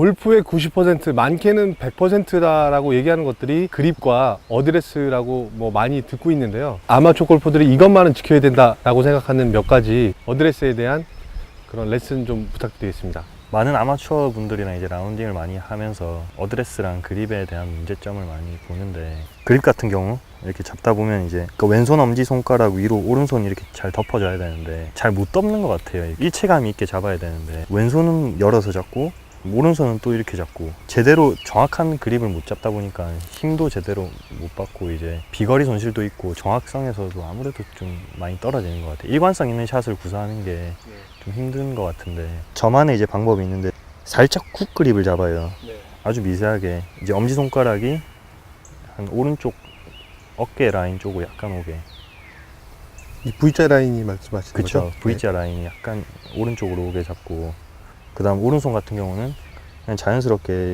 골프의 90% 많게는 100%다라고 얘기하는 것들이 그립과 어드레스라고 뭐 많이 듣고 있는데요. 아마추어 골퍼들이 이것만은 지켜야 된다라고 생각하는 몇 가지 어드레스에 대한 그런 레슨 좀 부탁드리겠습니다. 많은 아마추어 분들이랑 이제 라운딩을 많이 하면서 어드레스랑 그립에 대한 문제점을 많이 보는데 그립 같은 경우 이렇게 잡다 보면 이제 그 왼손 엄지 손가락 위로 오른손 이렇게 잘 덮어줘야 되는데 잘 못 덮는 것 같아요. 일체감 있게 잡아야 되는데 왼손은 열어서 잡고 오른손은 또 이렇게 잡고 제대로 정확한 그립을 못 잡다 보니까 힘도 제대로 못 받고 이제 비거리 손실도 있고 정확성에서도 아무래도 좀 많이 떨어지는 것 같아요. 일관성 있는 샷을 구사하는 게 좀 힘든 것 같은데 저만의 이제 방법이 있는데 살짝 쿡 그립을 잡아요. 아주 미세하게 이제 엄지 손가락이 한 오른쪽 어깨 라인 쪽으로 약간 오게. 이 V자 라인이 말씀하시는 그쵸. 거죠? V자 라인이 약간 오른쪽으로 오게 잡고 그 다음 오른손 같은 경우는 그냥 자연스럽게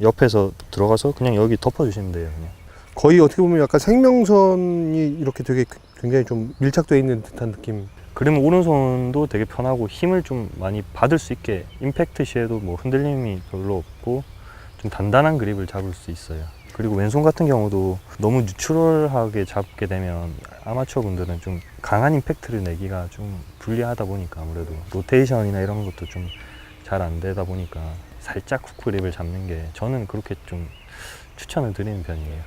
옆에서 들어가서 그냥 여기 덮어주시면 돼요. 그냥. 거의 어떻게 보면 약간 생명선이 이렇게 되게 굉장히 좀 밀착되어 있는 듯한 느낌. 그러면 오른손도 되게 편하고 힘을 좀 많이 받을 수 있게 임팩트 시에도 뭐 흔들림이 별로 없고 좀 단단한 그립을 잡을 수 있어요. 그리고 왼손 같은 경우도 너무 뉴트럴하게 잡게 되면 아마추어 분들은 좀 강한 임팩트를 내기가 좀 불리하다 보니까 아무래도 로테이션이나 이런 것도 좀 잘 안 되다 보니까 살짝 훅 그립을 잡는 게 저는 그렇게 좀 추천을 드리는 편이에요.